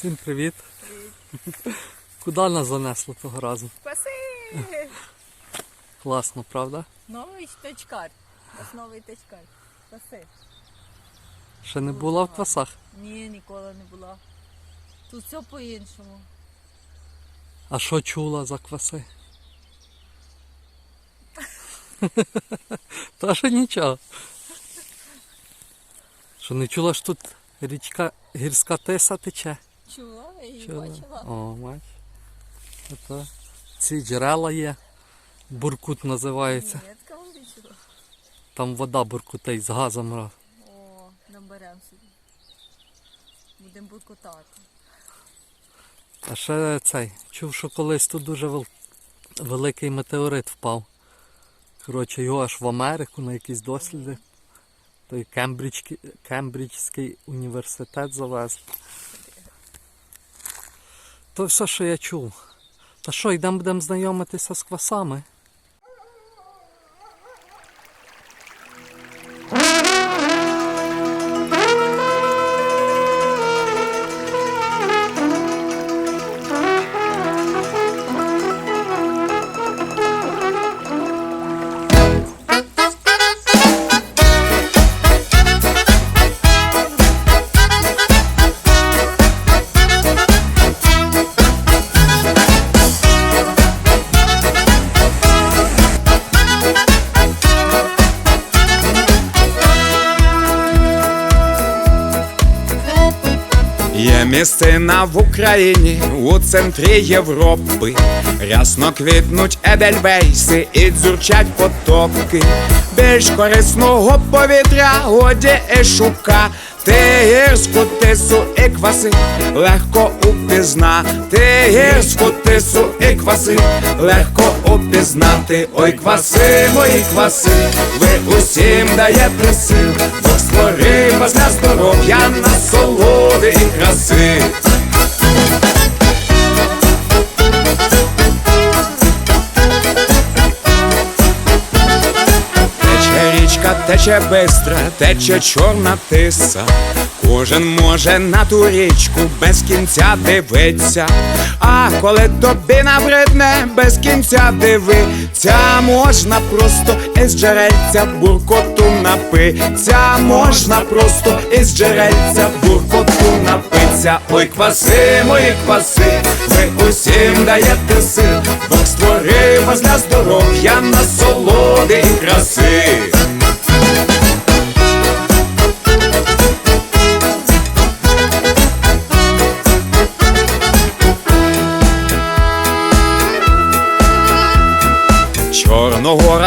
Всім привіт. Куди нас занесло того разу? Спаси! Класно, правда? Новий тачкар. Ось новий тачкар. Спаси. Ще не була в квасах. Ні, ніколи не була. Тут все по-іншому. А що чула за кваси? Та що нічого. Що не чула, що тут річка гірська тиса тече? Чула, її Чула? бачила. О, бач. Ото ці джерела є. Буркут називається. Ні, я такого не чула. Там вода буркутить з газом. О, наберемо собі. Будемо буркотати. А ще цей. Чув, що колись тут дуже вел... великий метеорит впав. Коротше, його аж в Америку на якісь досліди. Той Кембриджський університет завезли. То все, що я чув. Та що, йдемо будемо знайомитися з квасами? Місцина в Україні у центрі Європи. Рясно квітнуть едельвейси і дзюрчать потоки. Більш корисного повітря годі і шукати гірську тису і кваси легко упізнати гірську тису і кваси легко упізнати. Ой, кваси, мої кваси, ви усім даєте сил, Бог створив вас для здоров'я, насолоди і краси. Тече річка, тече бистра, тече чорна тиса. Кожен може на ту річку без кінця дивиться. А коли тобі набридне, без кінця дивиться, можна просто із джерельця буркоту напиться, можна просто із джерельця буркоту напиться. Ой, кваси, мої кваси, ви усім даєте сил, Бог створив вас для здоров'я, насолоди і краси.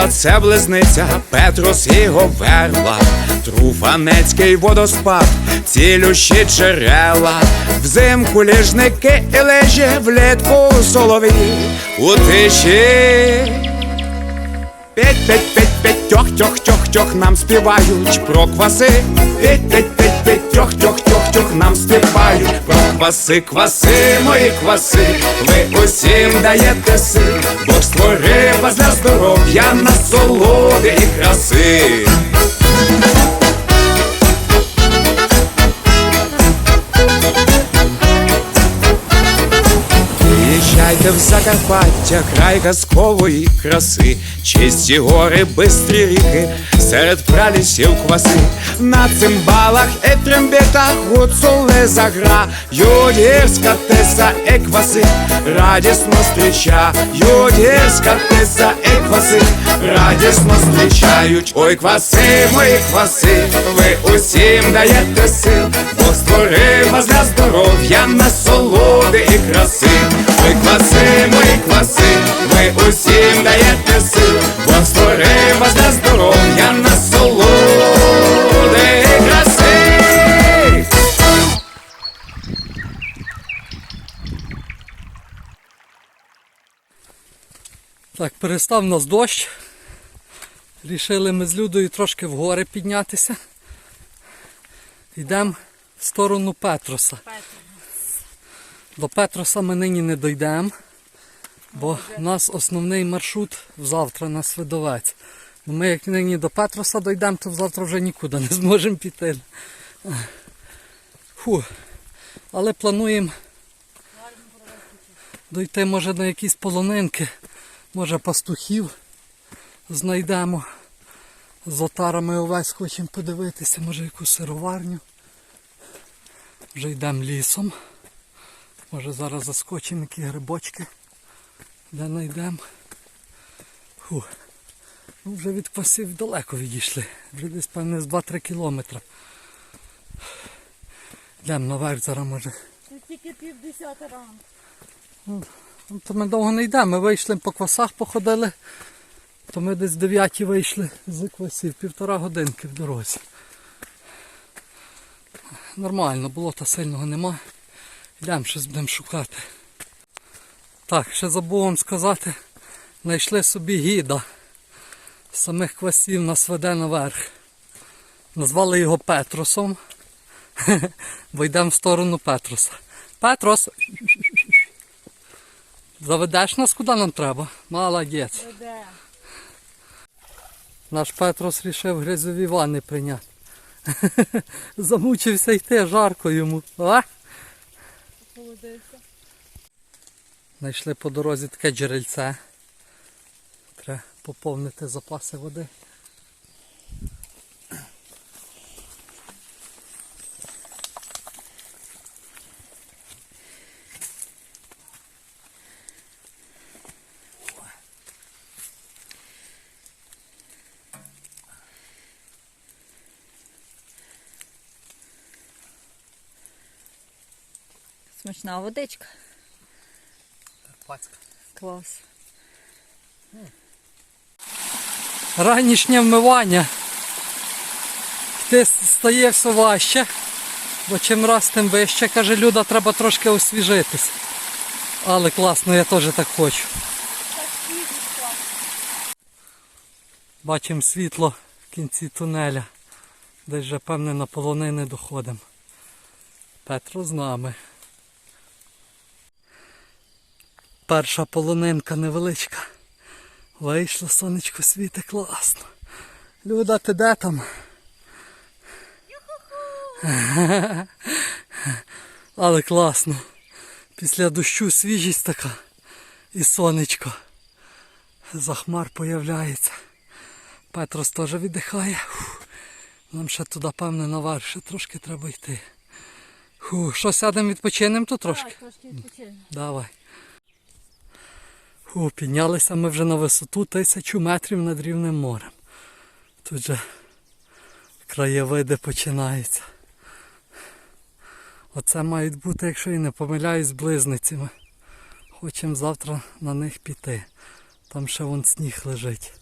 Це близниця, Петрос і Говерла, Труфанецький водоспад, цілющі джерела, взимку ліжники і лежі, влітку солові у тиші. П'ять, п'ять, п'ять, п'ять, тьох, тьох, тьох, тьох нам співають про кваси. П'ять, п'ять, п'ять, п'ять, тьох, тьох, тьох, тьох нам співають про кваси, кваси, мої кваси. Ви усім даєте сил, Бог створив вас для здоров'я, насолоди і краси. Приїжджайте в Закарпаття, край казкової краси, чисті гори, бистрі ріки, серед пралісів кваси, на цимбалах і трембітах гуцули заграють гірська тиса і кваси, радісно зустрічають гірська тиса і кваси, радісно зустрічають. Ой, кваси, мої кваси, ви усім даєте сил, Бог створив вас для здоров'я, насолоди і краси. Ой, кваси, мої кваси, ви усім даєте сил, створив вас для здоров'я, насолоди і краси. Так, перестав нас дощ. Рішили ми з Людою трошки вгори піднятися. Йдемо в сторону Петроса. До Петроса ми нині не дійдемо, бо у нас основний маршрут завтра на Свидовець. Ми як нині до Петроса дійдемо, то завтра вже нікуди не зможемо піти. Фу. Але плануємо дойти може на якісь полонинки, може пастухів знайдемо. З отарами овець хочемо подивитися, може якусь сироварню. Вже йдемо лісом. Може зараз заскочимо які грибочки, де знайдемо. Ну, вже від квасів далеко відійшли. Вже десь певне з 2-3 кілометри. Йдемо наверх зараз може. Це тільки півдесята ранку. Ну, то ми довго не йдемо. Ми вийшли по квасах, походили. То ми десь 9 вийшли з квасів, півтора годинки в дорозі. Нормально, болота сильного нема. Йдемо щось будемо шукати. Так, ще забув вам сказати, знайшли собі гіда. З самих квасів нас веде наверх. Назвали його Петросом. Бо йдемо в сторону Петроса. Петрос! Заведеш нас куди нам треба? Молодець. Де? Наш Петрос рішив грязові ванни прийняти. Замучився йти, жарко йому. А? Холодився. Знайшли по дорозі таке джерельце. Треба поповнити запаси води. Смачна водичка. Пацька. Клас. Ранішнє вмивання. Йти стає все важче, бо чим раз тим вище. Каже, Люда, треба трошки освіжитись. Але класно, я теж так хочу. Бачимо світло в кінці тунеля. Десь вже певне на полонини доходимо. Петро з нами. Перша полонинка невеличка. Вийшло сонечко світить класно. Люда, ти де там? Але класно. Після дощу свіжість така і сонечко. За хмар появляється. Петрос теж віддихає. Нам ще туди, певне, наверх, ще трошки треба йти. Фу. Що сядемо відпочинемо тут трошки? Так, трошки відпочинемо. Давай. Фу, піднялися ми вже на висоту тисячу метрів над рівнем морем. Тут же краєвиди починаються. Оце мають бути, якщо і не помиляюсь, близницями. Хочемо завтра на них піти. Там ще вон сніг лежить.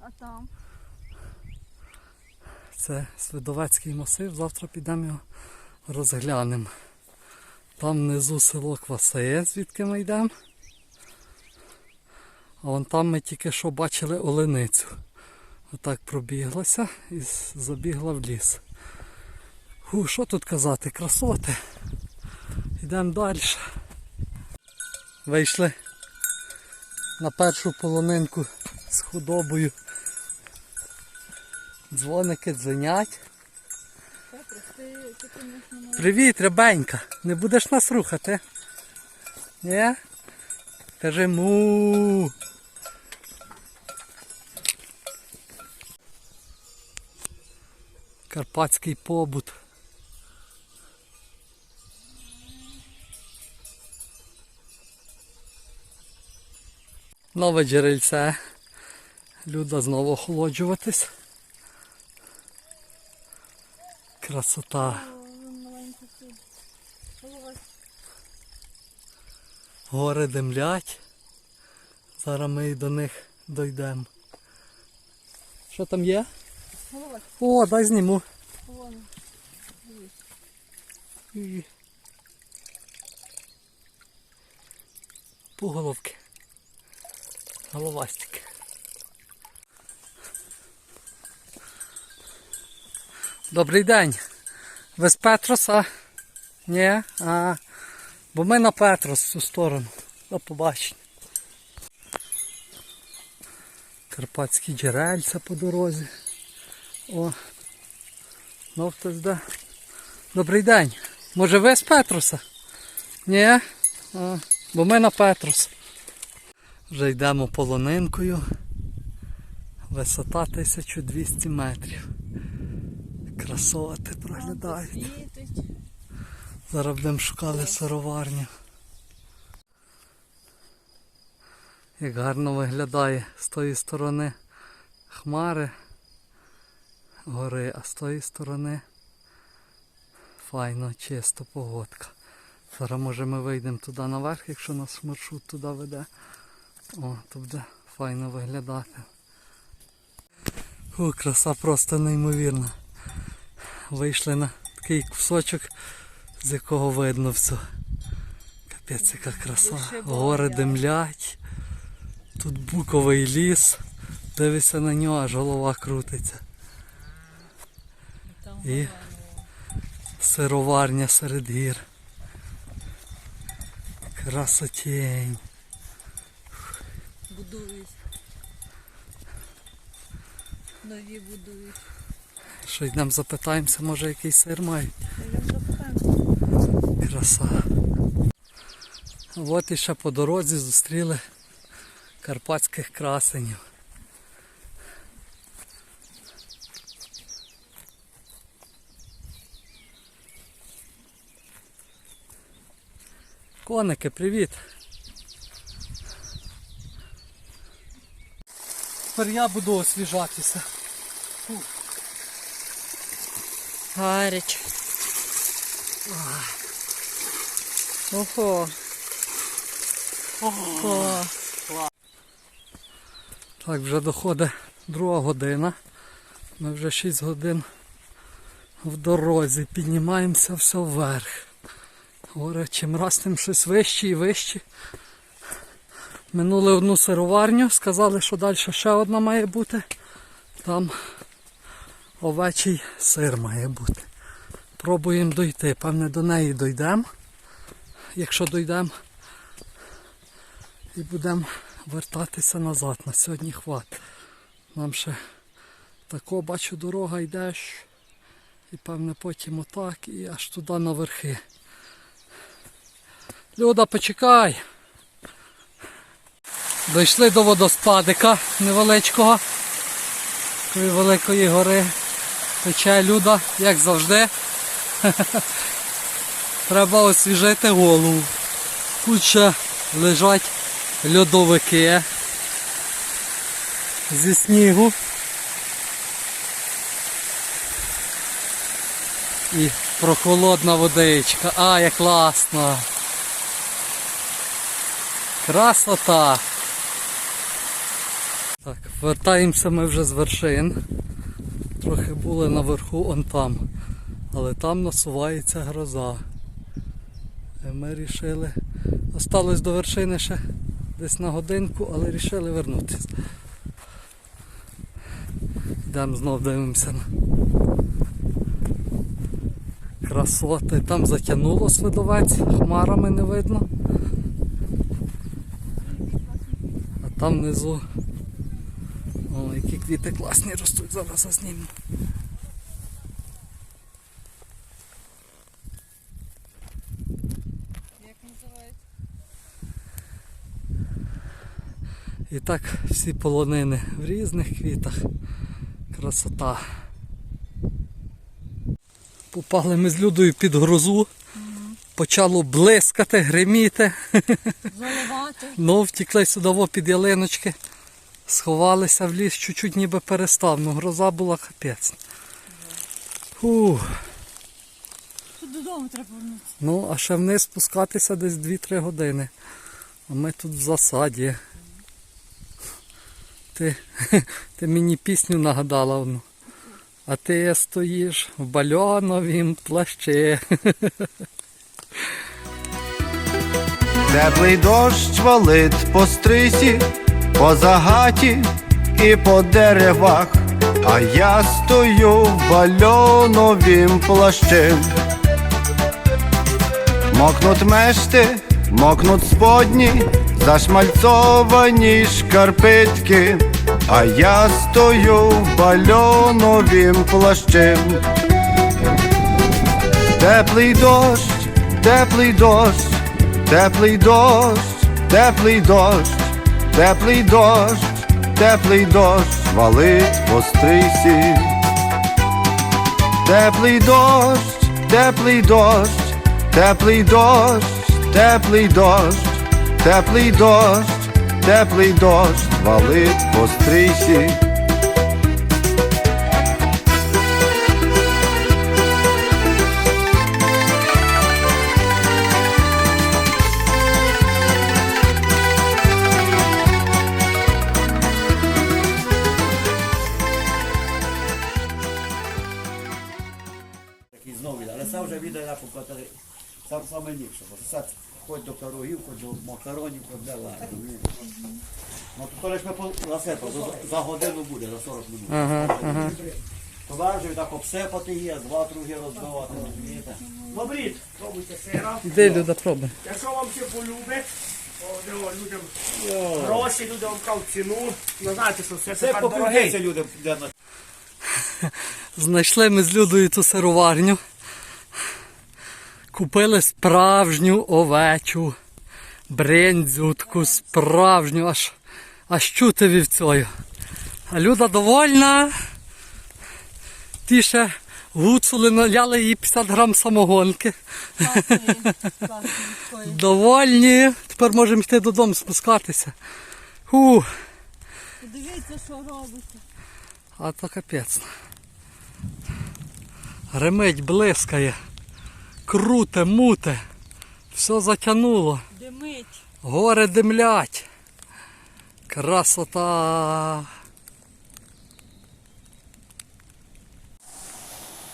А там? Це Свидовецький масив, завтра підемо його розглянемо. Там внизу село Квасеє, звідки ми йдемо. А вон там ми тільки що бачили оленицю. Отак пробіглася і забігла в ліс. Фу, що тут казати? Красоти. Йдемо далі. Вийшли на першу полонинку з худобою. Дзвоники дзвонять. Привіт, рябенька. Не будеш нас рухати? Ні? Кажи му. Карпатський побут. Нове джерельце. Люда знову охолоджуватись. Красота. маленька тут. Голова. Гори димлять. Зараз ми і до них дійдемо. Що там є? О, дай зніму. І... Головастики. Добрий день. Ви з Петроса? Ні? А, бо ми на Петрос в цю сторону. До побачення. Карпатські джерельця по дорозі. О. Ну хтось де. Добрий день. Може ви з Петруса? Ні? А, бо ми на Петрус. Вже йдемо полонинкою. Висота 1200 метрів. Красоти проглядають. Зараз будемо шукати сироварню. Як гарно виглядає з тої сторони хмари гори, а з тої сторони файно, чисто погодка. Зараз може ми вийдемо туди наверх, якщо нас маршрут туди веде. О, то буде файно виглядати. О, краса просто неймовірна. Вийшли на такий кусочок, з якого видно все. Капець, яка краса. Гори димлять. Тут буковий ліс. Дивися на нього, аж голова крутиться. І сироварня серед гір. Красотень. будують. Нові будують. Що йдемо запитаємося, може який сир мають. Краса. От і ще по дорозі зустріли карпатських красенів. Коники, привіт! Тепер я буду освіжатися. Гаряче. Ого. Ого. Так, вже доходить друга година. Ми вже 6 годин в дорозі. Піднімаємося все вверх. Гори чим раз тим щось вище і вище. Минули одну сироварню, сказали, що далі ще одна має бути. Там овечий сир має бути. Пробуємо дойти. Певне до неї дійдемо. Якщо дійдемо, і будемо вертатися назад. На сьогодні хват. Нам ще тако бачу дорога йдеш. І певне потім отак і аж туди на верхи. Люда, почекай. Дійшли до водоспадика невеличкого. Такої великої гори. Тече люда, як завжди. Треба освіжити голову. Ще лежать льодовики зі снігу. І прохолодна водичка. А, як класно. Красота. Так, вертаємося ми вже з вершин. Трохи були наверху он там. Але там насувається гроза. І ми вирішили. Осталось до вершини ще десь на годинку, але вирішили вернутися. Йдемо знов дивимося на красоти. Там затягнуло свидовець, хмарами не видно. А там внизу. О, які квіти класні ростуть, зараз. Як І так всі полонини в різних квітах. Красота. Попали ми з людою під грозу. Почало блискати, гриміти. Заливати. Ну, втікли сюди під ялиночки. Сховалися в ліс, чуть-чуть ніби перестав. Ну, гроза була капець. Тут додому треба повернутися. Ну, а ще вниз спускатися десь 2-3 години. А ми тут в засаді. Ти, ти мені пісню нагадала. А ти стоїш в бальоновім плащі. Теплий дощ валить по стрисі, по загаті і по деревах, а я стою в бальоновім плащем. Мокнуть мешти, мокнуть сподні, зашмальцовані шкарпетки, а я стою в бальоновім плащем. теплий дощ, теплий дощ, теплий дощ, теплий дощ, теплий дощ, теплий дощ, валить по стрийсі. Теплий дощ, теплий дощ, теплий дощ, теплий дощ, теплий дощ, теплий дощ, валить по стрийсі. Хоч до макаронів, де легко. Ну то лише ми по- засипали, то за- за годину буде, за 40 минут. Ага, ага. Товаржу так обсипати є, два другі розбивати, розумієте? Добріт, пробуйте сира. Іди, Люда, пробуй. Якщо вам ще полюбить, о, диво, людям гроші, вам кажуть ціну. Ну знаєте, що все Це тепер покрутиться дорогий. людям, де на Знайшли ми з Людою цю сироварню. Купили справжню овечу, брендзю, таку справжню, аж, аж чути вівцею. А Люда довольна. Ті ще гуцули наляли їй 50 грам самогонки. Класний, класний. Довольні. Тепер можемо йти додому спускатися. Фу, Подивіться, що робиться. а то капець. Гремить, блискає. Круте, муте. Все затягнуло. Димить. Гори димлять. Красота.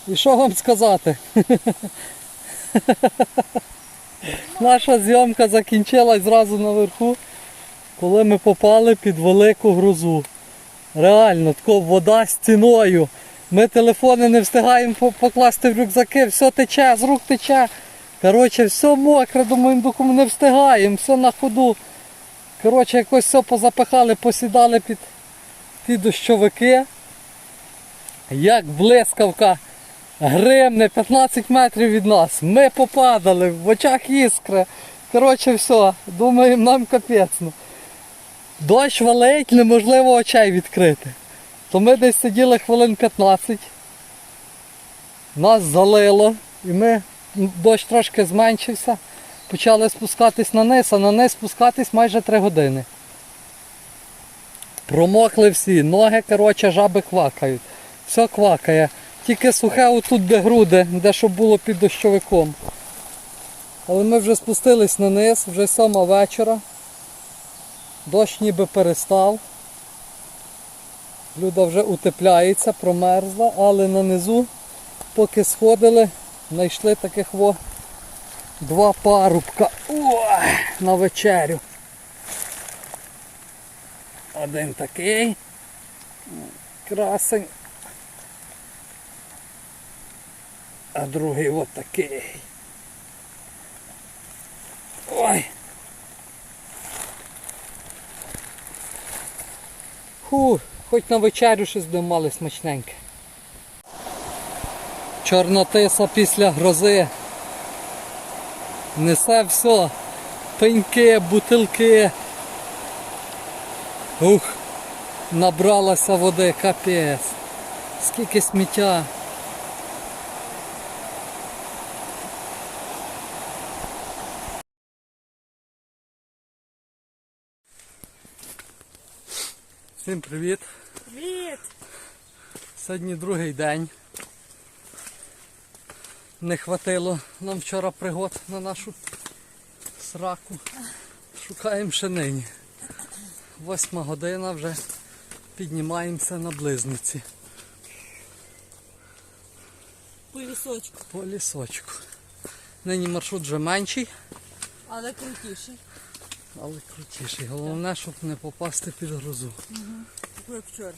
І що вам сказати? Наша зйомка закінчилась зразу наверху, коли ми попали під велику грозу. Реально, тако вода стіною. Ми телефони не встигаємо покласти в рюкзаки, все тече, з рук тече. Коротше, все мокре, доки не встигаємо, все на ходу. Коротше, якось все позапихали, посідали під ті дощовики. Як блискавка гримне 15 метрів від нас. Ми попадали, в очах іскри. Коротше, все, думаємо, нам капець. ну. Дощ валить, неможливо очей відкрити. То ми десь сиділи хвилин 15. Нас залило, і ми, дощ трошки зменшився. Почали спускатись на низ, а на низ спускатись майже 3 години. Промокли всі, ноги, коротше, жаби квакають. Все квакає. Тільки сухе отут, де груди, де що було під дощовиком. Але ми вже спустились на низ, вже сьома вечора. Дощ ніби перестав. Люда вже утепляється, промерзла, але на низу, поки сходили, знайшли таких во два парубка Ой, на вечерю. Один такий. Красень. А другий от такий. Ой. Фу, хоч на вечерю щось домали мали смачненьке. Чорнотиса після грози. Несе все. Пеньки, бутилки. Ух, набралася води, капець. Скільки сміття. Всім привіт. Привіт! Сьогодні другий день. Не хватило нам вчора пригод на нашу сраку. Шукаємо ще нині. Восьма година вже піднімаємося на близниці По лісочку, по лісочку. Нині маршрут вже менший, але крутіший. Але крутіший. Головне, щоб не попасти під грозу. Як вчора.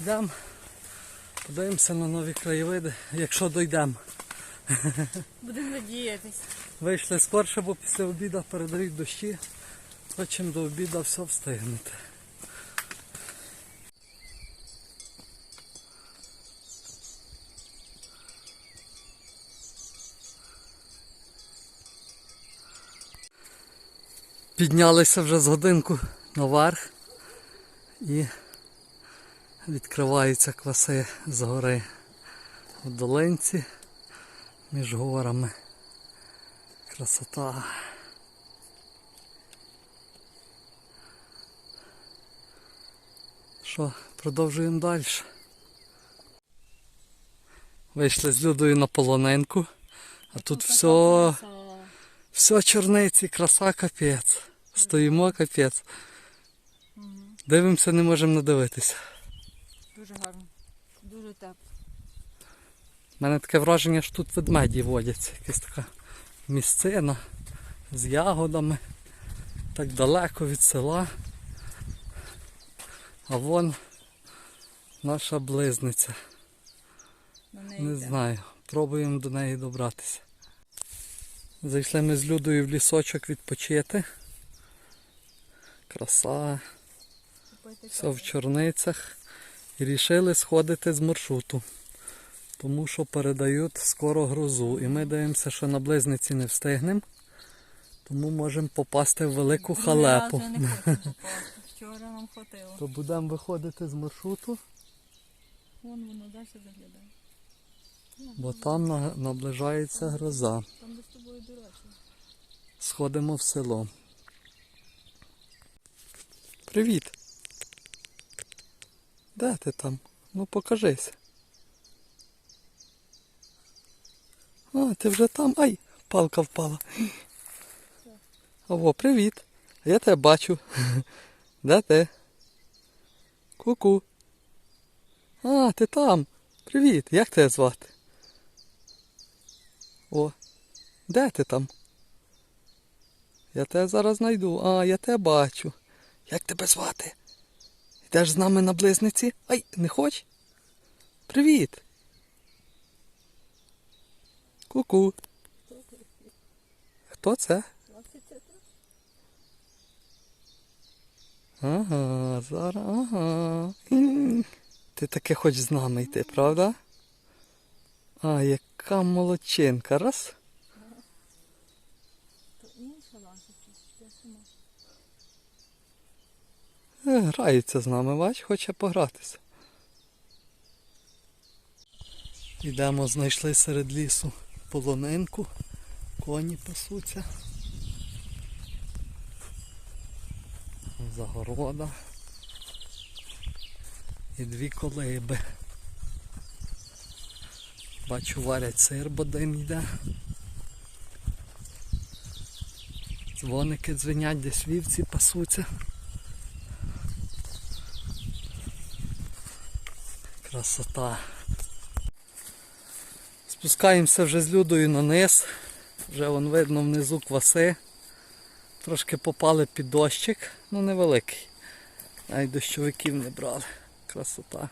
Йдемо, подивимося на нові краєвиди, якщо дійдемо. Будемо надіятись. Вийшли скорше, бо після обіду передають дощі. Хочемо до обіду все встигнути. Піднялися вже з годинку наверх і відкриваються кваси з гори в долинці між горами. Красота. Що, продовжуємо далі. Вийшли з Людою на полонинку, а тут все, все чорниці, краса капець. Стоїмо капець. Дивимося, не можемо надивитися. Дуже гарно. Дуже тепло. У мене таке враження, що тут ведмеді водяться. Якась така місцина з ягодами. Так далеко від села. А вон наша близниця. Неї Не йде. знаю. Пробуємо до неї добратися. Зайшли ми з Людою в лісочок відпочити. Краса, все в чорницях. І рішили сходити з маршруту. Тому що передають скоро грозу. І ми дивимося, що на близниці не встигнемо. Тому можемо попасти в велику халепу. Вчора нам хватило. То будемо виходити з маршруту, Вон воно далі заглядає. бо там наближається гроза. Там з тобою дорожче. Сходимо в село. Привіт. Де ти там? Ну покажись. А, ти вже там. Ай, палка впала. Ого, привіт. Я тебе бачу. Де ти? Ку-ку. А, ти там. Привіт. Як тебе звати? О, де ти там? Я тебе зараз знайду. А, я тебе бачу. Як тебе звати? Йдеш з нами на близниці? Ай, не хоч? Привіт. Ку-ку. Хто це? Ага, зараз, ага. Ти таки хочеш з нами йти, правда? А, яка молодчинка. Раз. Грається з нами, бач, хоче погратися. Йдемо, знайшли серед лісу полонинку, коні пасуться. Загорода. І дві колиби. Бачу, варять сир, бо дим йде. Дзвоники дзвенять, десь вівці пасуться. Красота. Спускаємося вже з Людою на низ. Вже вон видно внизу кваси. Трошки попали під дощик, ну невеликий. Навіть дощовиків не брали. Красота.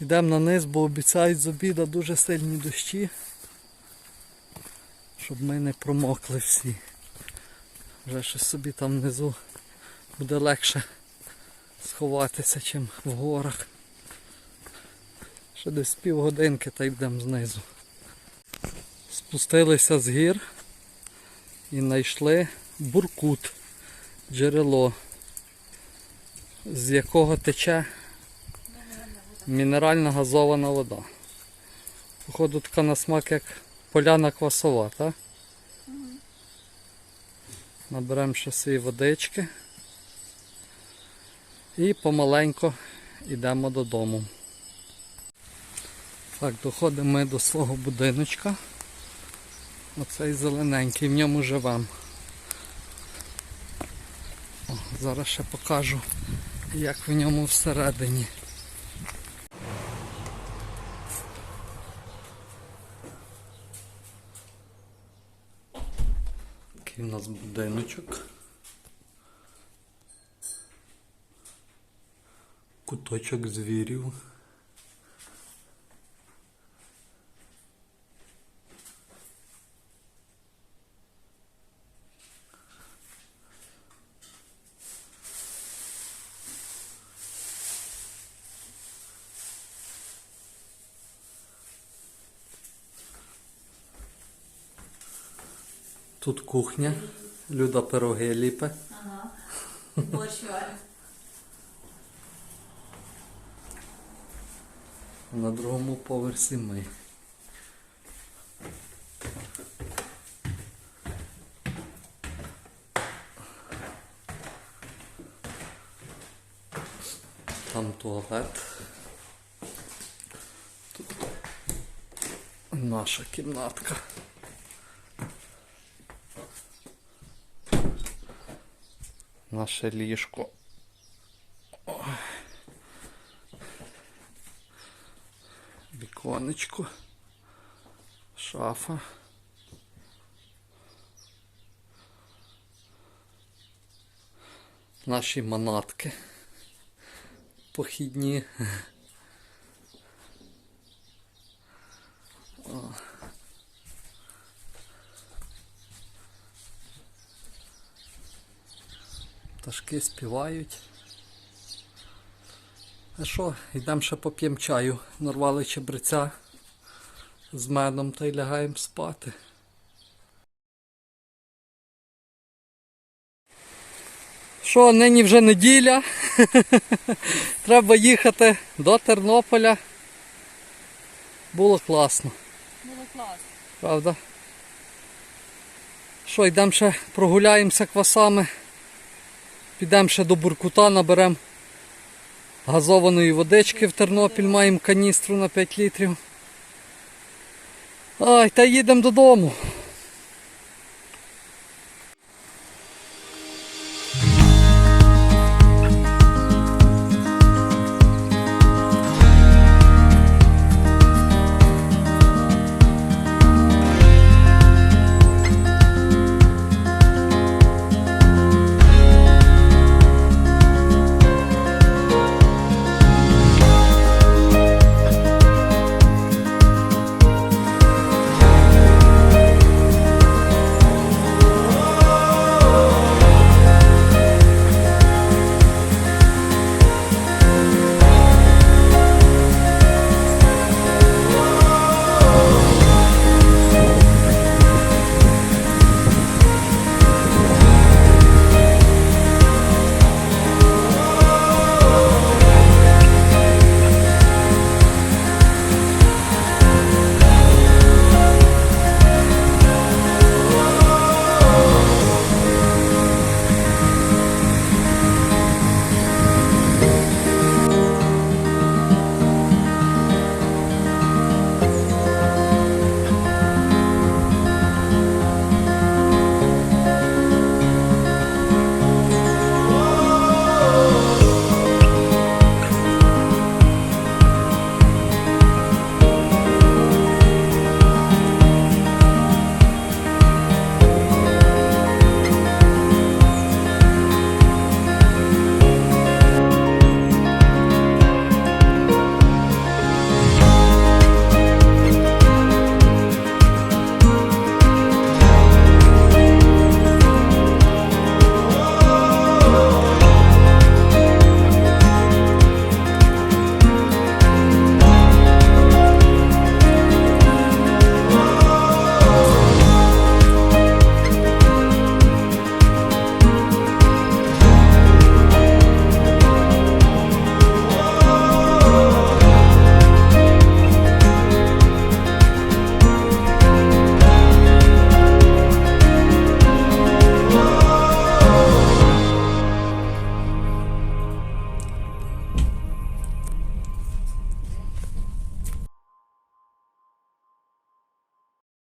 Йдемо на низ, бо обіцяють з обіда дуже сильні дощі. Щоб ми не промокли всі. Вже щось собі там внизу буде легше сховатися, чим в горах. Ще десь півгодинки та йдемо знизу. Спустилися з гір і знайшли буркут, джерело, з якого тече мінеральна газована вода. Походу така на смак як поляна квасова, так? Наберемо ще свої водички і помаленько йдемо додому. Так, доходимо ми до свого будиночка. Оцей зелененький, в ньому живемо. О, зараз ще покажу, як в ньому всередині. Такий у нас будиночок. Куточок звірів. Тут кухня Люда пироги ліпе. Ага. Борщ варю. На другому поверсі ми. Там туалет. Тут наша кімнатка. Наше ліжко. Віконечко. Шафа. Наші манатки. Похідні. Пташки співають. А що, йдемо ще поп'ємо чаю. Нарвали чебреця з медом та й лягаємо спати. Що, нині вже неділя. Треба їхати до Тернополя. Було класно, Було класно. правда? Що, йдемо ще прогуляємося квасами. Підемо ще до Буркута, наберемо газованої водички в Тернопіль, маємо каністру на 5 літрів. Ай, та їдемо додому.